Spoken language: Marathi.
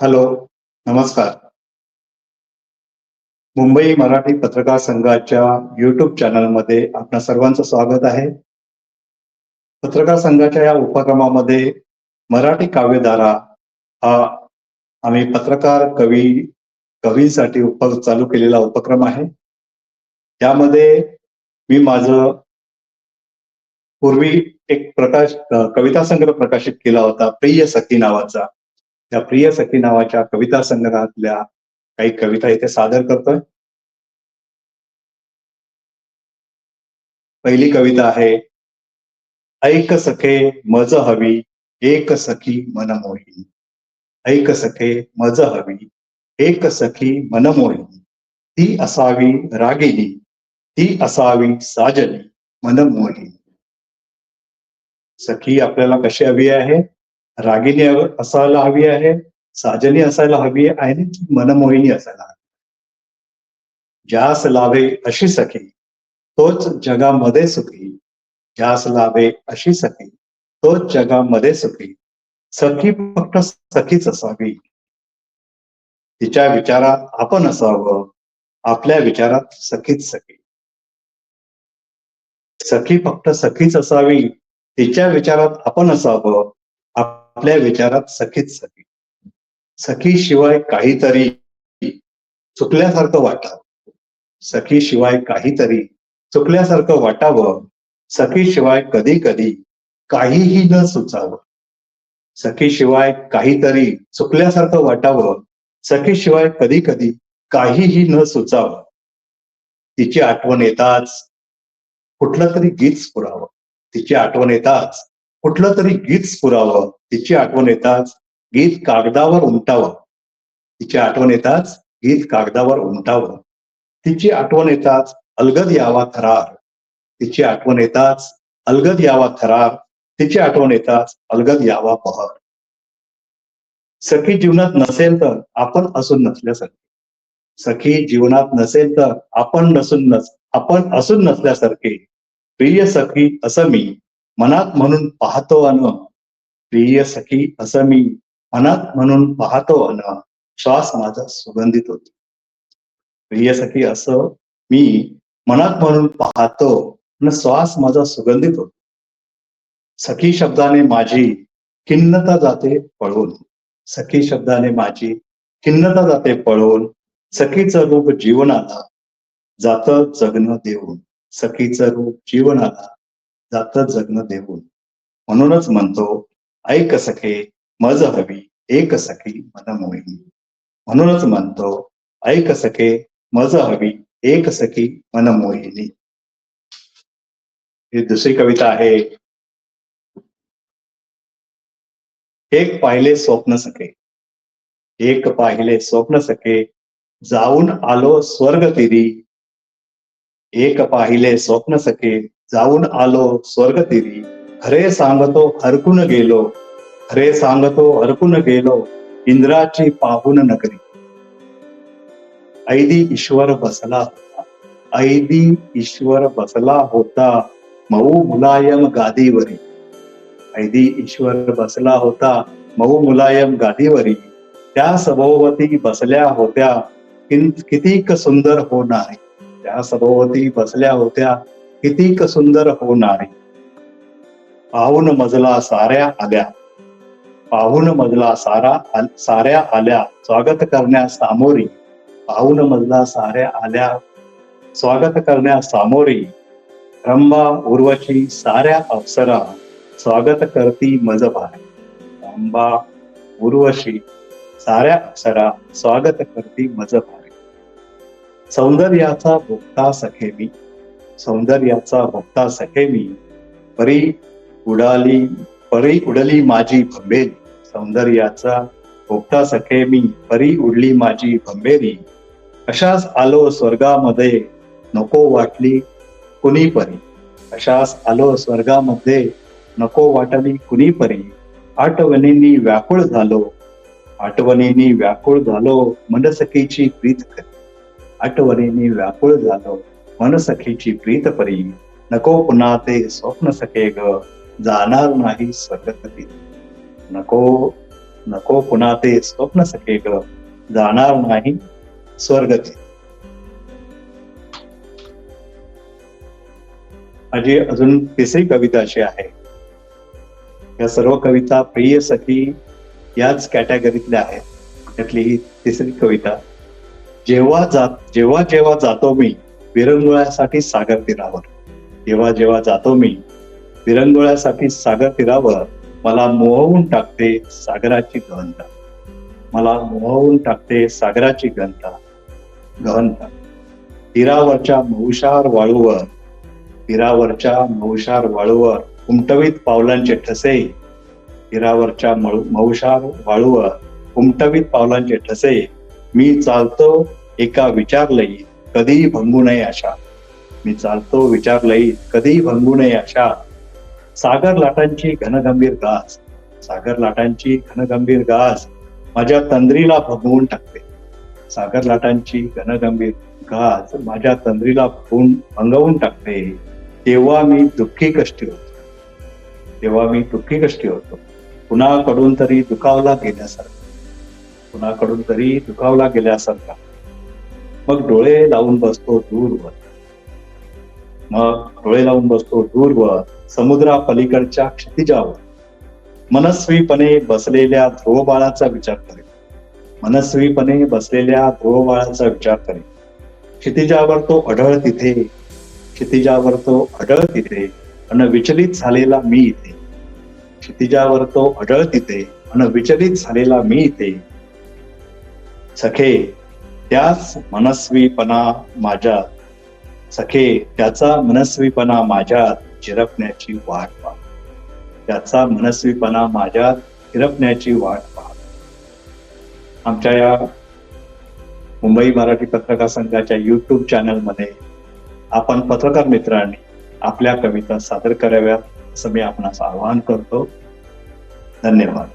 हॅलो नमस्कार. मुंबई मराठी पत्रकार संघाच्या युट्यूब चॅनलमध्ये आपल्या सर्वांचं स्वागत आहे. पत्रकार संघाच्या या उपक्रमामध्ये मराठी काव्यधारा हा आम्ही पत्रकार कवी कवींसाठी उप चालू केलेला उपक्रम आहे. त्यामध्ये मी माझं पूर्वी एक प्रकाश कविता संग्रह प्रकाशित केला होता प्रिय सखी नावाचा. या प्रिय सखी नावाच्या कविता संग्रहातल्या काही कविता इथे सादर करतोय. पहिली कविता आहे ऐक सखे मज हवी एक सखी मन ऐक सखे मज हवी एक सखी मन ती असावी रागिनी ती असावी साजनी मन सखी आपल्याला कशी हवी आहे? रागिनी असायला हवी आहे साजनी असायला हवी आहे आणि ती मनमोहिनी असायला हवी ज्यास लाभे अशी सखी तोच जगामध्ये सुखी. ज्यास लाभे अशी सखी तोच जगामध्ये सुखी. सखी फक्त सखीच असावी. तिच्या विचारात आपण असावं आपल्या विचारात सखीच सखी. सखी फक्त सखीच असावी तिच्या विचारात आपण असावं आपल्या विचारात सखीच सखी. सखी शिवाय काहीतरी चुकल्यासारखं वाटावं. सखी शिवाय काहीतरी चुकल्यासारखं वाटावं. सखी शिवाय कधी कधी काहीही न सुचावं. सखी शिवाय काहीतरी चुकल्यासारखं वाटावं. सखी शिवाय कधी कधी काहीही न सुचावं. तिची आठवण येताच कुठलं तरी गीत स्फुरावं तिची आठवण येताच कुठलं तरी गीत स्फुरावं तिची आठवण येताच गीत कागदावर उमटावं. तिची आठवण येताच गीत कागदावर उमटावं. तिची आठवण येताच अलगद यावा थरार तिची आठवण येताच अलगद यावा थरार तिची आठवण येताच अलगद यावा पहर. सखी जीवनात नसेल तर आपण असून नसल्यासारखे. सखी जीवनात नसेल तर आपण नसून नस आपण असून नसल्यासारखे. प्रिय सखी असं मी मनात म्हणून पाहतो अन प्रिय सखी असं मी मनात म्हणून पाहतो अन श्वास माझा सुगंधित होतो. प्रिय सखी असं मी मनात म्हणून पाहतो न श्वास माझा सुगंधित होतो. सखी शब्दाने माझी खिन्नता जाते पळून. सखी शब्दाने माझी खिन्नता जाते पळून. सखीचं रूप जीवनाला जात जगणं देऊन. सखीचं रूप जीवनाला जातं जगणं देऊन. म्हणूनच म्हणतो ऐक सखे मज हवी एक सखी मन मोहिनी म्हणूनच म्हणतो ऐक सखे मज हवी एक सखी मन मोहिनी. ही दुसरी कविता आहे. एक पाहिले स्वप्न सखे. एक पाहिले स्वप्न सखे. जाऊन आलो स्वर्ग तिरी. एक पाहिले स्वप्न सखे. जाऊन आलो स्वर्ग तिरी. खरे सांगतो हरकून गेलो. खरे सांगतो हरकून गेलो. इंद्राची पाहून नगरी. ऐदी ईश्वर बसला होता. ऐदी ईश्वर बसला होता. मऊ मुलायम गादीवरी. ऐदी ईश्वर बसला होता. मऊ मुलायम गादीवरी. त्या सभोवती बसल्या होत्या. कितीक सुंदर होणार त्या सभोवती बसल्या होत्या. कितीक सुंदर होणारी. पाहून मजला साऱ्या आल्या. पाहून मजला सारा साऱ्या आल्या. स्वागत करण्यास सामोरी. पाहून मजला साऱ्या आल्या. स्वागत करण्यास सामोरी. रंबा उर्वशी साऱ्या अप्सरा. स्वागत करती मज भारी रंबा उर्वशी साऱ्या अप्सरा. स्वागत करती मज भारी सौंदर्याचा भोगता सखे मी सौंदर्याचा भोगता सखेमी परी उडाली परी उडली माझी भंबेरी. सौंदर्याचा भोगता सखे मी. परी उडली माझी भंबेरी. अशाच आलो स्वर्गामध्ये नको वाटली कुणी परी. अशाच आलो स्वर्गामध्ये नको वाटली कुणी परी. आठवणींनी व्याकुळ झालो. आठवणींनी व्याकुळ झालो. मनसखीची प्रीत करी. आठवणींनी व्याकुळ झालो. मनसखीची प्रीत परी नको पुन्हा ते स्वप्न सखे ग जाणार नाही स्वर्गती नको नको पुन्हा ते स्वप्न सखे ग जाणार नाही स्वर्गती माझी अजून तिसरी कविता अशी आहे. या सर्व कविता प्रिय सखी याच कॅटेगरीतल्या आहेत. त्यातली ही तिसरी कविता जेव्हा जात जेव्हा जेव्हा जातो मी विरंगुळ्यासाठी सागर तीरावर. जेव्हा जेव्हा जातो मी विरंगुळ्यासाठी सागर तीरावर मला मोहवून टाकते सागराची गहनता. मला मोहवून टाकते सागराची गहनता. गहनता. तीरावरच्या मौशार वाळूवर तीरावरच्या मौशार वाळूवर उमटवीत पावलांचे ठसे. तीरावरच्या मळू- मौशार वाळूवर उमटवीत पावलांचे ठसे. मी चालतो एका विचारलयी कधीही भंगू नये अशा. मी चालतो विचार लई कधीही भंगू नये अशा. सागर लाटांची घनगंभीर गाज. सागर लाटांची घनगंभीर गाज माझ्या तंद्रीला भंगवून टाकते. सागर लाटांची घनगंभीर गाज माझ्या तंद्रीला भगवून भंगवून टाकते. तेव्हा मी दुःखी कष्टी होतो. तेव्हा मी दुःखी कष्टी होतो. कुणाकडून तरी दुखावला गेल्यासारखा. कुणाकडून तरी दुखावला गेल्यासारखा. मग डोळे लावून बसतो दूरवर मग डोळे लावून बसतो दूरवर समुद्रा पलीकडच्या क्षितिजावर. मनस्वीपणे बसलेल्या ध्रुवबाळाचा विचार करेल मनस्वीपणे बसलेल्या ध्रुवबाळाचा विचार करेल क्षितिजावर तो अढळ तिथे क्षितिजावर तो अढळ तिथे अन विचलित झालेला मी इथे. क्षितिजावर तो अढळ तिथे अन विचलित झालेला मी इथे. सखे त्याच मनस्वीपणा माझ्या सखे त्याचा मनस्वीपणा माझ्यात चिरपण्याची वाट पाह. त्याचा मनस्वीपणा माझ्यात चिरपण्याची वाट पाह. आमच्या या मुंबई मराठी पत्रकार संघाच्या युट्यूब चॅनलमध्ये आपण पत्रकार मित्रांनी आपल्या कविता सादर कराव्यात असं मी आपणास आवाहन करतो. धन्यवाद.